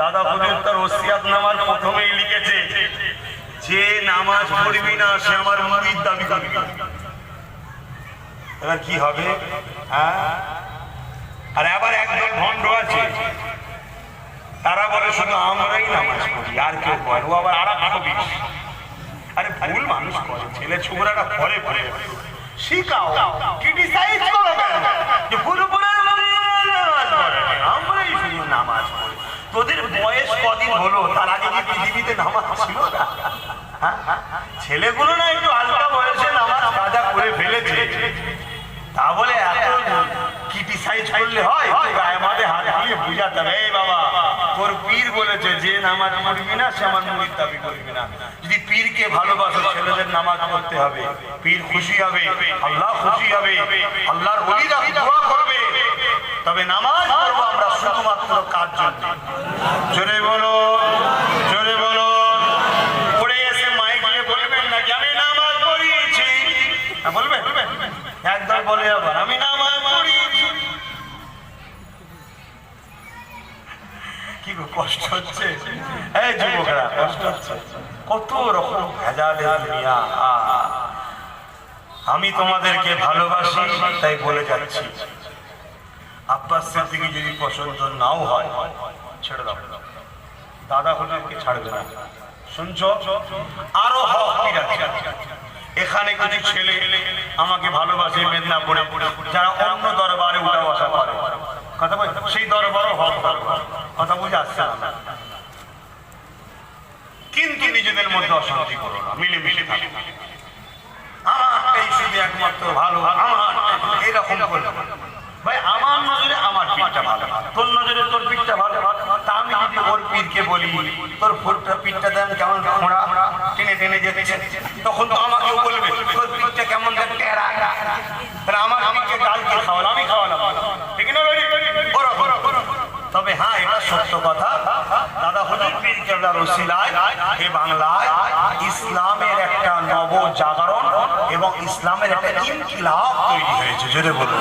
দাদা হুজুর তার ওসিয়াত নামাজ প্রথমেই লিখেছে। যে নামাজ পড়বি না, সে আমার মুরিদ দাবি করবি। এবার কি হবে? হ্যাঁ? আর আবার একদল ভণ্ড আছে। তারা বলে, শুধু আমরাই নামাজ পড়ি, আর কেউ করে ও আবার আর ছবি আরে, ভুল মানুষ করে। ছেলে ছোকরাটা পরে পরে শিখাও ক্রিটিসাইজ করো যে পুরোপুরি নামাজ পড়ে আমরাই শুধু নামাজ পড়ি তোদের বয়স কদিন হলো? তার আগে কি পৃথিবীতে নামাজ ছিল না? হ্যাঁ? ছেলেগুলো না একটু হালকা বয়সে নামাজ কাজা করে ফেলেছে। তা বলে এত ক্রিটিসাইজ করলে হয়? মাঠে হাত দিয়ে বুঝাতে হবে। বাবা, তোর পীর বলেছে, যে নামাজ পড়বি না, সে আমার মুড়ির দাবি করবি না। যদি পীরকে ভালোবাসো, ছেলেদের নামাজ পড়তে হবে। পীর খুশি হবে, আল্লাহ খুশি হবে, আল্লাহর ওলিরা দোয়া করবে। তবে নামাজ পড়ব আমরা শুধুমাত্র কাজ জন্য জোরে বলো জোরে বলো পড়ে এসে মাইক নিয়ে বলবেন নাকি আমি নামাজ পড়িয়েছি হ্যাঁ, বলবেন একদল বলে আবার, আমি পড়িয়েছি কি গো, কষ্ট হচ্ছে? এই যুবকরা, কষ্ট হচ্ছে। কত রকম দুনিয়া। আমি তোমাদেরকে ভালোবাসি, তাই বলে যাচ্ছি। আব্বাসের দিকে যদি পছন্দ নাও হয়, ছেড়ে দাও। দাদা হলে ছাড়বে না। শুনছো? আরও হক আছে এখানে কিছু ছেলে আমাকে ভালোবাসে মেদিনীপুরে, যারা অন্য দরবারে উঠা বসা করে। কথা বল, সেই দরবারও হক কথা বুঝে আসছে কিন্তু নিজেদের মধ্যে অশান্তি করো না, মিলেমিশে থাকো। আমারটাই শুধু একমাত্র ভালো, আমার এরকম ভাই, আমার নজরে আমার পীরটা ভালো, তোর নজরে তোর পীরটা ভালো। তা আমি যদি ওর পীরকে বলি, তোর পীরটা দেন কেমন? খোঁড়া। টেনে যেতেছে তখন তো আমাকেও বলবে কেমন আমার খাওয়ালাম আমি তবে হ্যাঁ এটা সত্য কথা। দাদা বাংলায় ইসলামের একটা নব জাগরণ এবং ইসলামের একটা ইনকিলাব তৈরি হয়েছে। জোরে বলুন।